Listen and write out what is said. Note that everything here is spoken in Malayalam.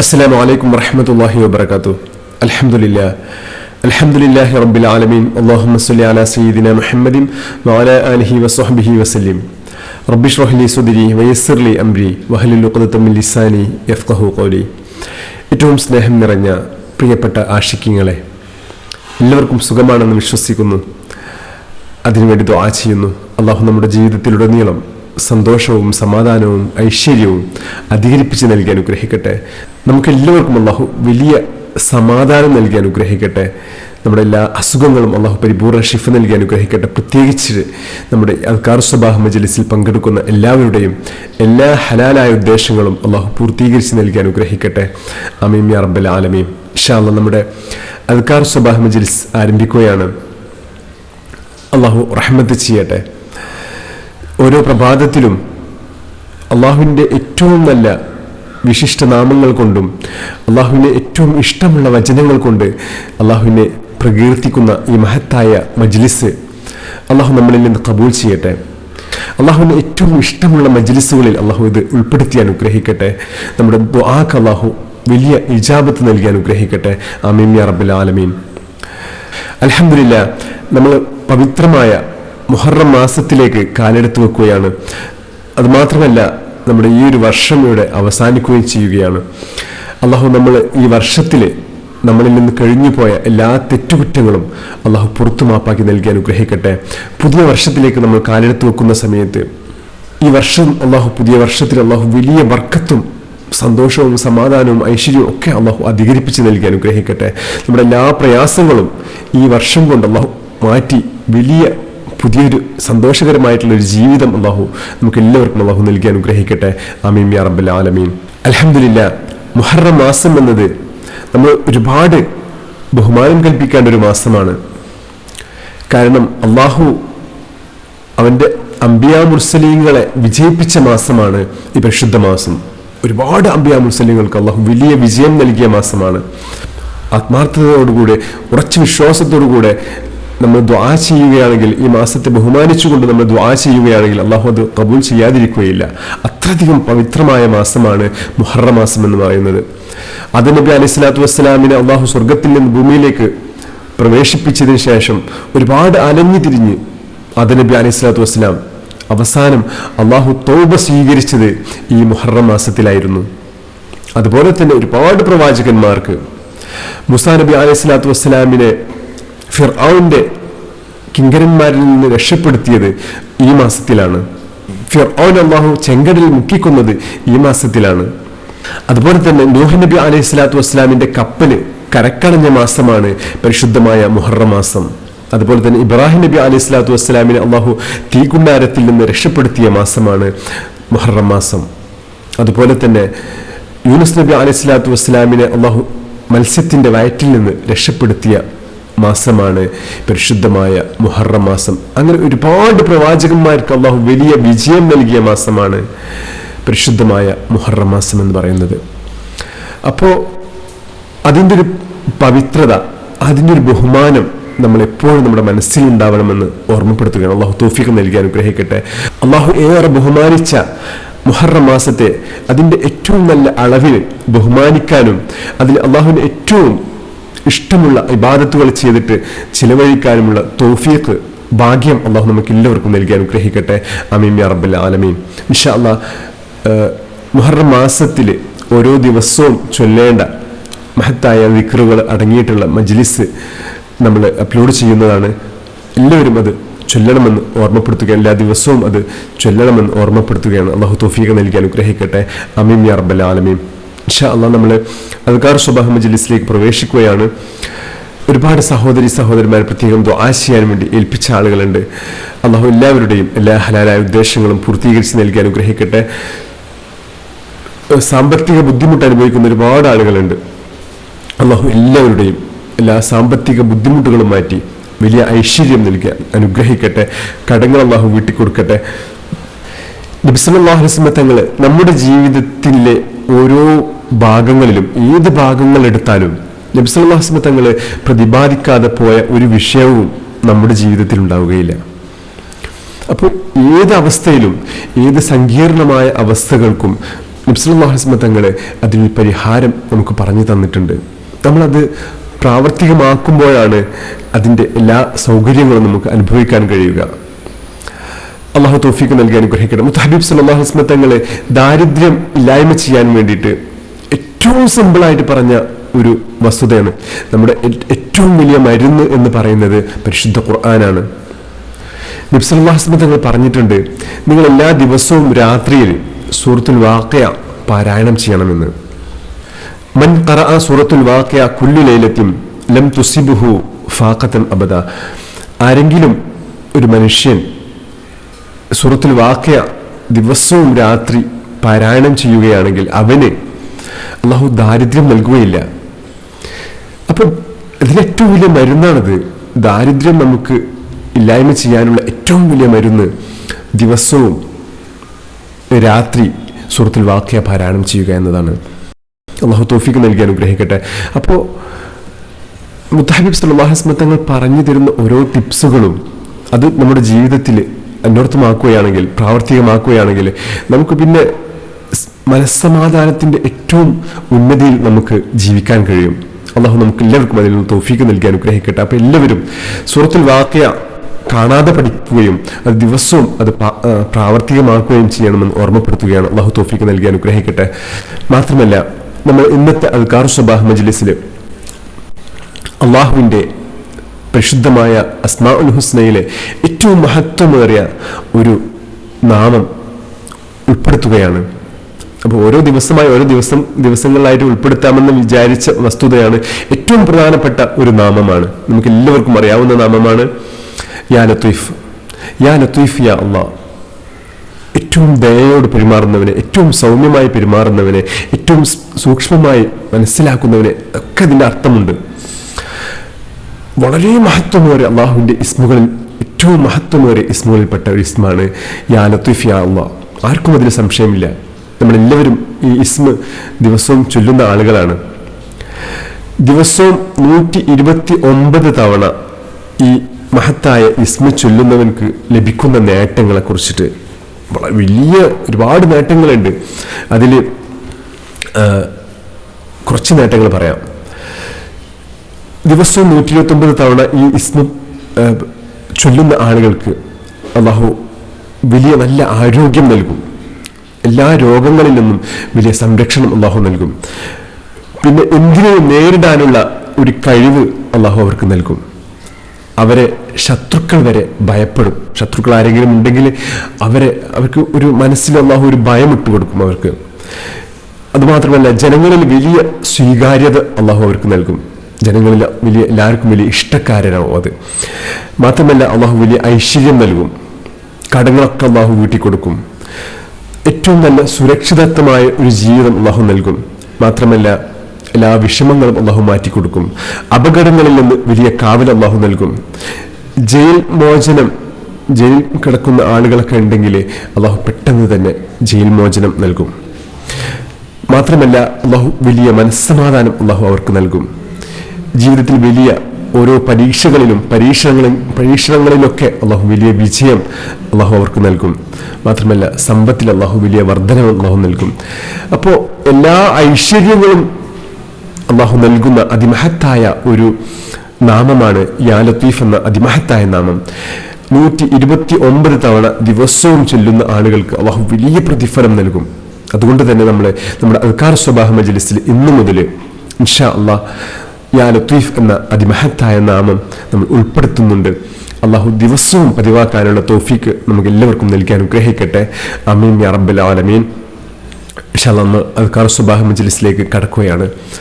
അസ്സാം വലൈക്കും വർഹമത്തല്ലാഹി വാബർക്കാത്തു അലഹമുല്ല അലഹമുല്ലാഹി റബ്ബിൽ ആലമീൻ. അള്ളാഹുമസ്ലി അല സയ്യിദിന മുഹമ്മദിൻ വാല അലഹി വസ്ഹബിഹി വസ്ലിം റബ്ബിഷ് റഹ്ലി സുദിരി വയസ്സിർലി അംരി വഹലുൽ ലിസാനി യഫ്കഹു കൗലി ഏറ്റവും സ്നേഹം നിറഞ്ഞ പ്രിയപ്പെട്ട ആഷിക്കിങ്ങളെ എല്ലാവർക്കും സുഖമാണെന്ന് വിശ്വസിക്കുന്നു. അതിനുവേണ്ടി ദ്വാ ചെയ്യുന്നു. അള്ളാഹു നമ്മുടെ ജീവിതത്തിലുടനീളം സന്തോഷവും സമാധാനവും ഐശ്വര്യവും അധികരിപ്പിച്ച് നൽകി അനുഗ്രഹിക്കട്ടെ. നമുക്ക് എല്ലാവർക്കും അള്ളാഹു വലിയ സമാധാനം നൽകി അനുഗ്രഹിക്കട്ടെ. നമ്മുടെ എല്ലാ അസുഖങ്ങളും അള്ളാഹു പരിപൂർണ ഷിഫ നൽകി അനുഗ്രഹിക്കട്ടെ. പ്രത്യേകിച്ച് നമ്മുടെ അൽക്കാർ സ്വഭാഹ മജലിസിൽ പങ്കെടുക്കുന്ന എല്ലാവരുടെയും എല്ലാ ഹലാലായ ഉദ്ദേശങ്ങളും അള്ളാഹു പൂർത്തീകരിച്ച് നൽകി അനുഗ്രഹിക്കട്ടെ. അമീം യാ റബ്ബൽ ആലമീം ഇഷാല്ല നമ്മുടെ അൽക്കാർ സ്വബാഹ് മജലിസ് ആരംഭിക്കുകയാണ്. അള്ളാഹു റഹ്മത്ത് ചെയ്യട്ടെ. ഓരോ പ്രഭാതത്തിലും അള്ളാഹുവിന്റെ ഏറ്റവും നല്ല വിശിഷ്ട നാമങ്ങൾ കൊണ്ടും അള്ളാഹുവിനെ ഏറ്റവും ഇഷ്ടമുള്ള വചനങ്ങൾ കൊണ്ട് അള്ളാഹുവിനെ പ്രകീർത്തിക്കുന്ന ഈ മഹത്തായ മജ്ലിസ് അള്ളാഹു നമ്മളിൽ നിന്ന് കബൂൽ ചെയ്യട്ടെ. അള്ളാഹുവിന് ഏറ്റവും ഇഷ്ടമുള്ള മജ്ലിസുകളിൽ അള്ളാഹു ഇത് ഉൾപ്പെടുത്തി അനുഗ്രഹിക്കട്ടെ. നമ്മുടെ ദ്വാക്ക് അള്ളാഹു വലിയ ഇജാബത്ത് നൽകി അനുഗ്രഹിക്കട്ടെ. ആമീൻ യാ റബ്ബുൽ ആലമീൻ. അലഹമില്ല നമ്മൾ പവിത്രമായ മുഹറം മാസത്തിലേക്ക് കാലെടുത്ത് വെക്കുകയാണ്. അതുമാത്രമല്ല നമ്മുടെ ഈ ഒരു വർഷം ഇവിടെ അവസാനിക്കുകയും ചെയ്യുകയാണ്. അള്ളാഹു നമ്മൾ ഈ വർഷത്തിൽ നമ്മളിൽ നിന്ന് കഴിഞ്ഞുപോയ എല്ലാ തെറ്റുകുറ്റങ്ങളും അള്ളാഹു പുറത്തു മാപ്പാക്കി നൽകി അനുഗ്രഹിക്കട്ടെ. പുതിയ വർഷത്തിലേക്ക് നമ്മൾ കാലെടുത്ത് വെക്കുന്ന സമയത്ത് ഈ വർഷം അള്ളാഹു പുതിയ വർഷത്തിൽ അള്ളാഹു വലിയ വർക്കത്തും സന്തോഷവും സമാധാനവും ഐശ്വര്യവും ഒക്കെ അള്ളാഹു അധികരിപ്പിച്ച് നൽകി അനുഗ്രഹിക്കട്ടെ. നമ്മുടെ എല്ലാ പ്രയാസങ്ങളും ഈ വർഷം കൊണ്ട് അള്ളാഹു മാറ്റി വലിയ പുതിയൊരു സന്തോഷകരമായിട്ടുള്ള ഒരു ജീവിതം അള്ളാഹു നമുക്ക് എല്ലാവർക്കും അള്ളാഹു നൽകി അനുഗ്രഹിക്കട്ടെ. അമീം യാ റബ്ബൽ ആലമീൻ. അലഹമില്ല മുഹറം മാസം എന്നത് നമ്മൾ ഒരുപാട് ബഹുമാനം കൽപ്പിക്കേണ്ട ഒരു മാസമാണ്. കാരണം അള്ളാഹു അവന്റെ അമ്പിയാ മുർസലീങ്ങളെ വിജയിപ്പിച്ച മാസമാണ് ഈ പരിശുദ്ധ മാസം. ഒരുപാട് അമ്പിയാ മുസ്ലിങ്ങൾക്ക് അള്ളാഹു വലിയ വിജയം നൽകിയ മാസമാണ്. ആത്മാർത്ഥതയോടുകൂടെ ഉറച്ച വിശ്വാസത്തോടുകൂടെ നമ്മൾ ദ്വാ ചെയ്യുകയാണെങ്കിൽ ഈ മാസത്തെ ബഹുമാനിച്ചുകൊണ്ട് നമ്മൾ ദ്വാ ചെയ്യുകയാണെങ്കിൽ അള്ളാഹു അത് കബൂൽ ചെയ്യാതിരിക്കുകയില്ല. അത്രയധികം പവിത്രമായ മാസമാണ് മുഹറ മാസം എന്ന് പറയുന്നത്. അത് നബി അലൈഹി സ്വലാത്തു വസ്സലാമിനെ അള്ളാഹു സ്വർഗത്തിൽ നിന്ന് ഭൂമിയിലേക്ക് പ്രവേശിപ്പിച്ചതിന് ശേഷം ഒരുപാട് അലഞ്ഞു തിരിഞ്ഞ് അത് നബി അലൈഹി സ്വലാത്തു വസ്സലാം അവസാനം അള്ളാഹു തൗബ സ്വീകരിച്ചത് ഈ മുഹറം മാസത്തിലായിരുന്നു. അതുപോലെ തന്നെ ഒരുപാട് പ്രവാചകന്മാർക്ക് മുസാ നബി അലൈഹി സ്വലാത്തു വസ്സലാമിനെ ഫിർഔന്റെ കിങ്കരന്മാരിൽ നിന്ന് രക്ഷപ്പെടുത്തിയത് ഈ മാസത്തിലാണ്. ഫിർഔൻ അള്ളാഹു ചെങ്കടലിൽ മുക്കിക്കൊന്നത് ഈ മാസത്തിലാണ്. അതുപോലെ തന്നെ നൂഹ് നബി അലൈഹി സ്വലാത്തു വസ്സലാമിന്റെ കപ്പൽ കരക്കളഞ്ഞ മാസമാണ് പരിശുദ്ധമായ മുഹറം മാസം. അതുപോലെ തന്നെ ഇബ്രാഹിം നബി അലൈഹി സ്വലാത്തു വസ്സലാമിനെ അള്ളാഹു തീകുണ്ടാരത്തിൽ നിന്ന് രക്ഷപ്പെടുത്തിയ മാസമാണ് മുഹറം മാസം. അതുപോലെ തന്നെ യൂനുസ് നബി അലൈഹി സ്വലാത്തു വസ്സലാമിനെ അള്ളാഹു മത്സ്യത്തിന്റെ വയറ്റിൽ നിന്ന് രക്ഷപ്പെടുത്തിയ മാസമാണ് പരിശുദ്ധമായ മുഹറം മാസം. അങ്ങനെ ഒരുപാട് പ്രവാചകന്മാർക്ക് അള്ളാഹു വലിയ വിജയം നൽകിയ മാസമാണ് പരിശുദ്ധമായ മുഹറം മാസം എന്ന് പറയുന്നത്. അപ്പോൾ അതിന്റെ ഒരു പവിത്രത അതിന്റെ ഒരു ബഹുമാനം നമ്മൾ എപ്പോഴും നമ്മുടെ മനസ്സിൽ ഉണ്ടാവണമെന്ന് ഓർമ്മപ്പെടുത്തുകയാണ്. അള്ളാഹു തോഫിക്ക് നൽകി അനുഗ്രഹിക്കട്ടെ. അള്ളാഹു ഏറെ ബഹുമാനിച്ച മുഹറം മാസത്തെ അതിന്റെ ഏറ്റവും നല്ല അളവിൽ ബഹുമാനിക്കാനും അതിൽ അള്ളാഹുവിന് ഏറ്റവും ഇഷ്ടമുള്ള ഇബാദത്തുകൾ ചെയ്തിട്ട് ചിലവഴിക്കാനുമുള്ള തോഫിയക്ക് ഭാഗ്യം അള്ളാഹു നമുക്ക് എല്ലാവർക്കും നൽകി അനുഗ്രഹിക്കട്ടെ. അമീം യാ ആലമീൻ. ഇൻഷാ അള്ളാഹ് മുഹറം മാസത്തിൽ ഓരോ ദിവസവും ചൊല്ലേണ്ട മഹത്തായ വിക്രുകൾ അടങ്ങിയിട്ടുള്ള മജ്ലിസ് നമ്മൾ അപ്ലോഡ് ചെയ്യുന്നതാണ്. എല്ലാവരും അത് ചൊല്ലണമെന്ന് ഓർമ്മപ്പെടുത്തുകയാണ് എല്ലാ ദിവസവും അത് ചൊല്ലണമെന്ന് ഓർമ്മപ്പെടുത്തുകയാണ്. അള്ളാഹു തോഫീക നൽകി അനുഗ്രഹിക്കട്ടെ. അമീം യാ റബ്ബൽ ആലമീൻ. ഇൻഷാ അള്ളാഹ് നമ്മൾ അൽഗാർ സുബാഹ് മജ്ലിസിലേക്ക് പ്രവേശിക്കുകയാണ്. ഒരുപാട് സഹോദരി സഹോദരന്മാരെ പ്രത്യേകം ചെയ്യാൻ വേണ്ടി ഏൽപ്പിച്ച ആളുകളുണ്ട്. അള്ളാഹു എല്ലാവരുടെയും എല്ലാ ഹലാലായ ഉദ്ദേശങ്ങളും പൂർത്തീകരിച്ച് നൽകി അനുഗ്രഹിക്കട്ടെ. സാമ്പത്തിക ബുദ്ധിമുട്ട് അനുഭവിക്കുന്ന ഒരുപാട് ആളുകളുണ്ട്. അള്ളാഹു എല്ലാവരുടെയും എല്ലാ സാമ്പത്തിക ബുദ്ധിമുട്ടുകളും മാറ്റി വലിയ ഐശ്വര്യം നൽകി അനുഗ്രഹിക്കട്ടെ. കടങ്ങൾ അള്ളാഹു വീട്ടിക്കൊടുക്കട്ടെ. നബിസലാഹുസ്മ തങ്ങൾ നമ്മുടെ ജീവിതത്തിലെ ഓരോ ഭാഗങ്ങളിലും ഏത് ഭാഗങ്ങൾ എടുത്താലും നബിസലാഹുസ്മ തങ്ങൾ പ്രതിപാദിക്കാതെ പോയ ഒരു വിഷയവും നമ്മുടെ ജീവിതത്തിൽ ഉണ്ടാവുകയില്ല. അപ്പോൾ ഏത് അവസ്ഥയിലും ഏത് സങ്കീർണമായ അവസ്ഥകൾക്കും നബ്സുല്ലാസ്മ തങ്ങൾ അതിന് പരിഹാരം നമുക്ക് പറഞ്ഞു തന്നിട്ടുണ്ട്. നമ്മളത് പ്രാവർത്തികമാക്കുമ്പോഴാണ് അതിന്റെ എല്ലാ സൗകര്യങ്ങളും നമുക്ക് അനുഭവിക്കാൻ കഴിയുക. അള്ളാഹു തോഫിക്ക് നൽകി അനുഗ്രഹിക്കണം മുത്തഹബീബ് സല്ലാഹു വസ്ലം തങ്ങളെ ദാരിദ്ര്യം ഇല്ലായ്മ ചെയ്യാൻ വേണ്ടിയിട്ട് ഏറ്റവും സിമ്പിളായിട്ട് പറഞ്ഞ ഒരു വസ്തുതയാണ് നമ്മുടെ ഏറ്റവും വലിയ മരുന്ന് എന്ന് പറയുന്നത് പരിശുദ്ധ ഖുർആനാണ്. നബ്സല്ലാസ്ലം തങ്ങൾ പറഞ്ഞിട്ടുണ്ട് നിങ്ങൾ എല്ലാ ദിവസവും രാത്രിയിൽ സൂറത്തുൽ വാക്കയ പാരായണം ചെയ്യണമെന്ന്. മൻ കറ ആ സൂറത്തുൽ വാക്കയ കുല്ലു ലൈലത്തിൻ ലം തുസിബുഹു ഫാഖത്തൻ അബദ. ആരെങ്കിലും ഒരു മനുഷ്യൻ സൂറത്തുൽ വാക്കയ ദിവസവും രാത്രി പാരായണം ചെയ്യുകയാണെങ്കിൽ അവന് അള്ളാഹു ദാരിദ്ര്യം നൽകുകയില്ല. അപ്പം ഇതിന് ഏറ്റവും വലിയ മരുന്നാണത്. ദാരിദ്ര്യം നമുക്ക് ഇല്ലായ്മ ചെയ്യാനുള്ള ഏറ്റവും വലിയ മരുന്ന് ദിവസവും രാത്രി സുഹൃത്തിൽ വാക്യ പാരായണം ചെയ്യുക എന്നതാണ്. അള്ളാഹു തോഫിക്ക് നൽകി അനുഗ്രഹിക്കട്ടെ. അപ്പോൾ മുത്താഹിബ് സല്ലാഹസ്മ തങ്ങൾ പറഞ്ഞു തരുന്ന ഓരോ ടിപ്സുകളും അത് നമ്മുടെ ജീവിതത്തിൽ അന്വർത്ഥമാക്കുകയാണെങ്കിൽ പ്രാവർത്തികമാക്കുകയാണെങ്കിൽ നമുക്ക് പിന്നെ മനസ്സമാധാനത്തിന്റെ ഏറ്റവും ഉന്നതിയിൽ നമുക്ക് ജീവിക്കാൻ കഴിയും. അള്ളാഹു നമുക്ക് എല്ലാവർക്കും അതിൽ നിന്ന് തോഫിക്ക് നൽകി അനുഗ്രഹിക്കട്ടെ. അപ്പോൾ എല്ലാവരും സൂറത്തുൽ വാക്യ കാണാതെ പഠിക്കുകയും അത് ദിവസവും അത് പ്രാവർത്തികമാക്കുകയും ചെയ്യണമെന്ന് ഓർമ്മപ്പെടുത്തുകയാണ്. അള്ളാഹു തോഫിക്ക് നൽകി അനുഗ്രഹിക്കട്ടെ. മാത്രമല്ല നമ്മൾ ഇന്നത്തെ അൽക്കാർ സുബാഹ് മജ്ലിസിൽ അള്ളാഹുവിന്റെ പരിശുദ്ധമായ അസ്മാ ഉൽ ഹുസ്നയിലെ ഏറ്റവും മഹത്വമേറിയ ഒരു നാമം ഉൾപ്പെടുത്തുകയാണ്. അപ്പോൾ ഓരോ ദിവസമായി ഓരോ ദിവസം ദിവസങ്ങളിലായിട്ട് ഉൾപ്പെടുത്താമെന്ന് വിചാരിച്ച വസ്തുതയാണ് ഏറ്റവും പ്രധാനപ്പെട്ട ഒരു നാമമാണ്. നമുക്ക് എല്ലാവർക്കും അറിയാവുന്ന നാമമാണ് യാ ലത്തീഫ്. യാ ലത്തീഫ് യാ അള്ളാഹ് ഏറ്റവും ദയയോട് പെരുമാറുന്നവനെ ഏറ്റവും സൗമ്യമായി പെരുമാറുന്നവനെ ഏറ്റവും സൂക്ഷ്മമായി മനസ്സിലാക്കുന്നവനെ ഒക്കെ ഇതിന്റെ അർത്ഥമുണ്ട്. വളരെ മഹത്വമേറിയ അള്ളാഹുവിന്റെ ഇസ്മുകളിൽ ഏറ്റവും മഹത്വമേറിയ ഇസ്മുകളിൽപ്പെട്ട ഒരു ഇസ്മാണ് യാ ലത്തീഫ് യാ അള്ളാഹ് ആർക്കും അതിൽ സംശയമില്ല. നമ്മളെല്ലാവരും ഈ ഇസ്മ ദിവസവും ചൊല്ലുന്ന ആളുകളാണ്. ദിവസവും നൂറ്റി ഇരുപത്തി ഒമ്പത് തവണ ഈ മഹത്തായ ഇസ്മ ചൊല്ലുന്നവർക്ക് ലഭിക്കുന്ന നേട്ടങ്ങളെ കുറിച്ചിട്ട് വളരെ വലിയ ഒരുപാട് നേട്ടങ്ങളുണ്ട്. അതിൽ കുറച്ച് നേട്ടങ്ങൾ പറയാം. ദിവസവും നൂറ്റി ഇരുപത്തൊമ്പത് തവണ ഈ ഇസ്മ ചൊല്ലുന്ന ആളുകൾക്ക് അള്ളാഹു വലിയ നല്ല ആരോഗ്യം നൽകും. എല്ലാ രോഗങ്ങളിൽ നിന്നും വലിയ സംരക്ഷണം അള്ളാഹു നൽകും. പിന്നെ എന്തിനേയും നേരിടാനുള്ള ഒരു കഴിവ് അള്ളാഹു അവർക്ക് നൽകും? അവരെ ശത്രുക്കൾ വരെ ഭയപ്പെടും. ശത്രുക്കൾ ആരെങ്കിലും ഉണ്ടെങ്കിൽ അവരെ അവർക്ക് ഒരു മനസ്സിൽ അള്ളാഹു ഒരു ഭയം ഇട്ട് കൊടുക്കും അവർക്ക്. അതുമാത്രമല്ല ജനങ്ങളിൽ വലിയ സ്വീകാര്യത അള്ളാഹു അവർക്ക് നൽകും. ജനങ്ങളിൽ വലിയ എല്ലാവർക്കും വലിയ ഇഷ്ടക്കാരനാവും അത്. മാത്രമല്ല അള്ളാഹു വലിയ ഐശ്വര്യം നൽകും. കടങ്ങളൊക്കെ അള്ളാഹു വീട്ടിക്കൊടുക്കും. ഏറ്റവും നല്ല സുരക്ഷിതത്വമായ ഒരു ജീവിതം അള്ളാഹു നൽകും. മാത്രമല്ല എല്ലാ വിഷമങ്ങളും അള്ളാഹു മാറ്റിക്കൊടുക്കും. അപകടങ്ങളിൽ നിന്ന് വലിയ കാവൽ അള്ളാഹു നൽകും. ജയിൽ മോചനം ജയിൽ കിടക്കുന്ന ആളുകളൊക്കെ ഉണ്ടെങ്കിൽ അള്ളാഹു പെട്ടെന്ന് തന്നെ ജയിൽ മോചനം നൽകും. മാത്രമല്ല അള്ളാഹു വലിയ മനസ്സമാധാനം അള്ളാഹു അവർക്ക് നൽകും. ജീവിതത്തിൽ വലിയ ഓരോ പരീക്ഷകളിലും പരീക്ഷണങ്ങളിൽ പരീക്ഷണങ്ങളിലൊക്കെ അള്ളാഹു വലിയ വിജയം അള്ളാഹു അവർക്ക് നൽകും. മാത്രമല്ല സമ്പത്തിൽ അള്ളാഹു വലിയ വർധനം അള്ളാഹു നൽകും. അപ്പോൾ എല്ലാ ഐശ്വര്യങ്ങളും അള്ളാഹു നൽകുന്ന അതിമഹത്തായ ഒരു നാമമാണ് യാ ലത്തീഫ് എന്ന അതിമഹത്തായ നാമം. നൂറ്റി ഇരുപത്തി ഒമ്പത് തവണ ദിവസവും ചൊല്ലുന്ന ആളുകൾക്ക് അള്ളാഹു വലിയ പ്രതിഫലം നൽകും. അതുകൊണ്ട് തന്നെ നമ്മൾ നമ്മുടെ അൽക്കാർ സ്വഭാവ മജലിസിൽ ഇന്നു മുതൽ ഇൻഷാ അള്ളാഹ് യാ ലത്തീഫ് എന്ന അതിമഹത്തായ നാമം നമ്മൾ ഉൾപ്പെടുത്തുന്നുണ്ട്. അള്ളാഹു ദിവസവും പതിവാക്കാനുള്ള തോഫീക്ക് നമുക്ക് എല്ലാവർക്കും നൽകി അനുഗ്രഹിക്കട്ടെ. അമീൻ യാ റബ്ബൽ ആലമീൻ. നമ്മൾ അൽക്കാർ സുബാഹ് മജ്ലിസിലേക്ക് കടക്കുകയാണ്.